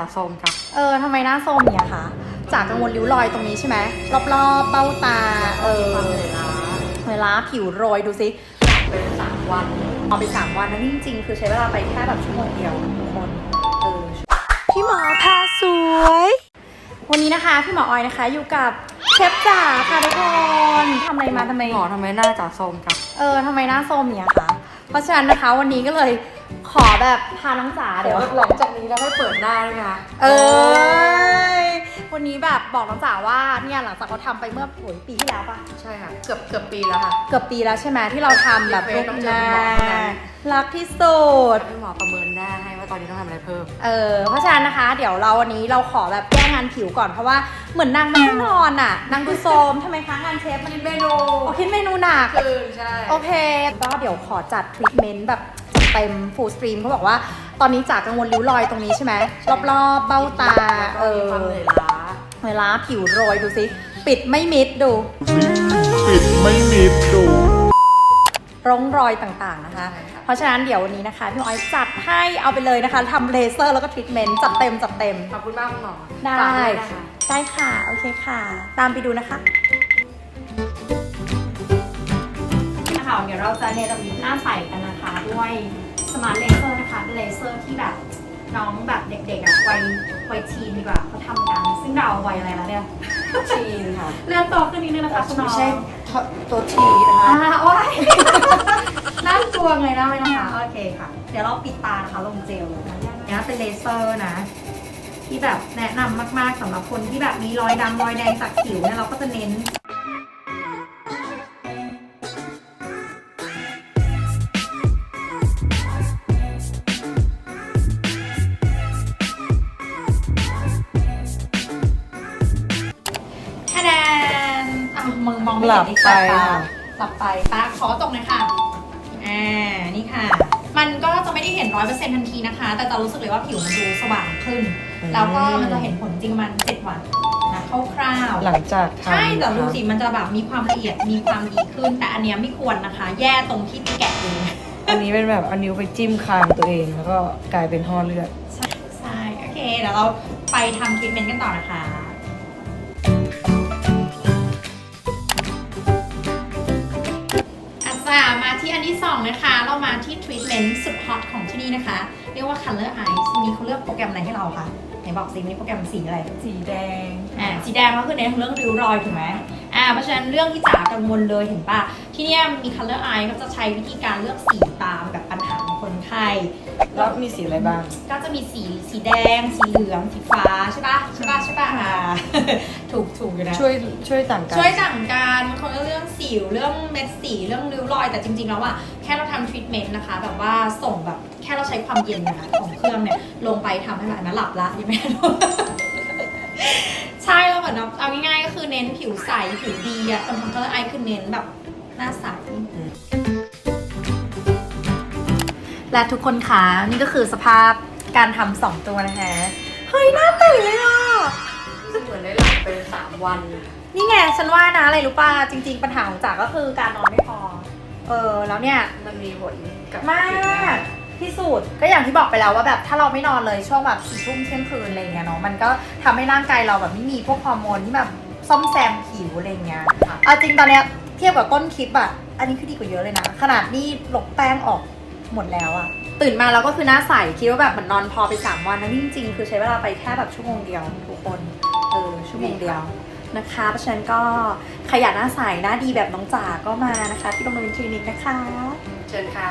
จ๋าส้มจ้ะเออทำไมหน้าส้มเนี่ยคะจากกังวลริ้วรอยตรงนี้ใช่ไหมรอบๆเบ้าตา เออความเหนื่อยล้าเวลาผิวโรยดูสิเป็นสามวันเอาไปสามวันนะนี่จริงๆ คือใช้เวลาไปแค่แบบชั่วโมงเดียวทุกคนเออพี่หมอพาสวย วันนี้นะคะพี่หมอออยนะคะอยู่กับเชฟจ๋าค่ะทุกคนทำอะไรมาทำไมหมอทำไมหน้าจ๋าส้มจ้ะเออทำไมหน้าส้มเนี่ยคะเพราะฉะนั้นนะคะวันนี้ก็เลย ขอแบบพาน้องจ๋าเดี๋ยวหลังจากนี้เราให้เปิดหน้าด้วยนะคะเออวันนี้แบบบอกน้องจ๋าว่าเนี่ยหลังจากเราทำไปเมื่อโอยปีที่แล้วปะใช่ค่ะ เกือบเกือบปีแล้วค่ะ เกือบปีแล้วใช่ไหมที่เราทำแบบรีรูเควปสหน้าต้องเจอคุณหมอเท่านั้นรักที่สุด พี่หมอประเมินหน้าให้ว่าตอนนี้ต้องทำอะไรเพิ่ม เออเพราะฉะนั้นนะคะ เดี๋ยวเราวันนี้เราขอแบบแก้งานผิวก่อนเพราะว่าเหมือนนางไม่ได้นอนอะนางดูโซมทำไมคะงานเชฟมันเมนูโอเคเมนูหนัก คืนใช่ โอเค ก็เดี๋ยวขอจัดทรีทเมนต์แบบ เต็มฟูลสตรีมเขาบอกว่าตอนนี้จากกังวลริ้วรอยตรงนี้ใช่ไหมรอบๆเบ้าตาเออความเหนื่อยล้าเวลาผิวโรยดูสิปิดไม่มิดดู ปิดไม่มิดดูร่องรอยต่างๆนะคะ เพราะฉะนั้นเดี๋ยววันนี้นะคะพี่อ้อยจัดให้เอาไปเลยนะคะทำเลเซอร์แล้วก็ทรีทเมนต์จัดเต็มจัดเต็ม ขอบคุณมากคุณหมอได้ฝากวยนะคะได้ค่ะ โอเคค่ะ ตามไปดูนะคะนะคะเดี๋ยวเราจะเนรมิตหน้าใสกันนะคะ ด้วยสมาร์ทเลเซอร์นะคะเป็นเลเซอร์ที่แบบน้องแบบเด็กๆอะวัยวัยทีนดีกว่าเขาทำกัน ซึ่งเราวัยอะไรแล้วเนี่ยทีนค่ะเริ่มโตขึ้นนิดนึงนะคะคุณน้องไม่ใช่ตัวทีนะคะ อ่าโอ้ยน่ากลัวไงนะไม่นะคะโอเคค่ะ เดี๋ยวเราปิดตานะคะลงเจลนะเนี่ยเป็นเลเซอร์นะ ที่แบบแนะนำมากๆสำหรับคนที่แบบมีรอยดำรอยแดงจากผิวเนี่ยเราก็จะเน้น หลัเห็นบอีกสักไปตาค่ะหลับไปตาขอตกหน่อยค่ะอ่านี่ค่ะ มันก็จะไม่ได้เห็นร้อยเปอร์เซ็นต์ทันทีนะคะ แต่จะรู้สึกเลยว่าผิวมันดูสว่างขึ้น แล้วก็มันจะเห็นผลจริงมันเจ็ดวันนะคร่าวๆหลังจากทำใช่แต่ดูนะคะสิมันจะแบบมีความละเอียดมีความดีขึ้น แต่อันเนี้ยไม่ควรนะคะ แย่ตรงที่ไปแกะเองอันนี้เป็นแบบเอานิ้วไปจิ้มคางตัวเองแล้วก็กลายเป็นห่อเลือดใช่ใช่โอเคเดี๋ยวเราไปทำทรีทเมนต์กันต่อนะคะ อันที่2นะคะ เรามาที่ทรีทเมนต์สุดฮอตของที่นี่นะคะ เรียกว่า Color Eyes วันนี้เขาเลือกโปรแกรมอะไรให้เราคะไหนบอกสิวันนี้โปรแกรมสีอะไร สีแดง อ่า สีแดงก็คือเน้นเรื่องริ้วรอยถูกไหมอ่า เพราะฉะนั้นเรื่องที่จ๋ากังวลเลยเห็นปะที่เนี่ยมี color eye ก็จะใช้วิธีการเลือกสีตามแบบปัญหาของคน ไข้แล้วมีสีอะไรบ้าง ก็จะมีสีสีแดง สีเหลือง สีฟ้าใช่ปะใช่ปะใช่ปะอ่า ถูกถูกอยู่นะ ช่วยช่วยต่างกัน ช่วยต่างกันบางคนก็เรื่องสิวเรื่องเม็ดสีเรื่องริ้วรอย แต่จริงๆแล้วอะแค่เราทำทรีทเมนต์นะคะ แบบว่าส่งแบบแค่เราใช้ความเย็นนะคะของเครื่องเนี่ย ลงไปทำให้แบบนั้นหลับละยังไม่ได้นอนใช่แล้วเหมือนเอาง่ายๆก็คือเน้นผิวใส ผิวดีอะคนทำ color eye คือเน้นแบบหน้าใส และทุกคนคะนี่ก็คือสภาพการทำสองตัวนะคะเฮ้ยหน้าตื่นเลยอะ เหมือนได้หลับไปสามวัน นี่ไงฉันว่านะอะไรรู้ป่ะจริง ๆ ปัญหาของจ๋าก็คือการนอนไม่พอ เออแล้วเนี่ย มันมีผลกับมาก ที่สุดก็อย่างที่บอกไปแล้วว่าแบบถ้าเราไม่นอนเลยช่วงแบบสี่ทุ่มเที่ยงคืนอะไรอย่างเงี้ยเนาะมันก็ทำให้ร่างกายเราแบบไม่มีพวกฮอร์โมนที่แบบซ่อมแซมผิวอะไรอย่างเงี้ยเอาจริงตอนเนี้ยเทียบกับต้นคลิปอะอันนี้คือดีกว่าเยอะเลยนะ ขนาดนี่ลบแป้งออก หมดแล้วอะตื่นมาเราก็คือหน้าใสคิดว่าแบบเหมือนนอนพอไปสามวันนะนี่จริงๆ คือใช้เวลาไปแค่แบบชั่วโมงเดียวทุกคนเออชั่วโมงเดียวนะคะ เพราะฉะนั้นก็ใครอยากหน้าใสหน้าดีแบบน้องจ๋าก็มานะคะ ที่โรงเรียนคลินิกนะคะ เชิญค่ะ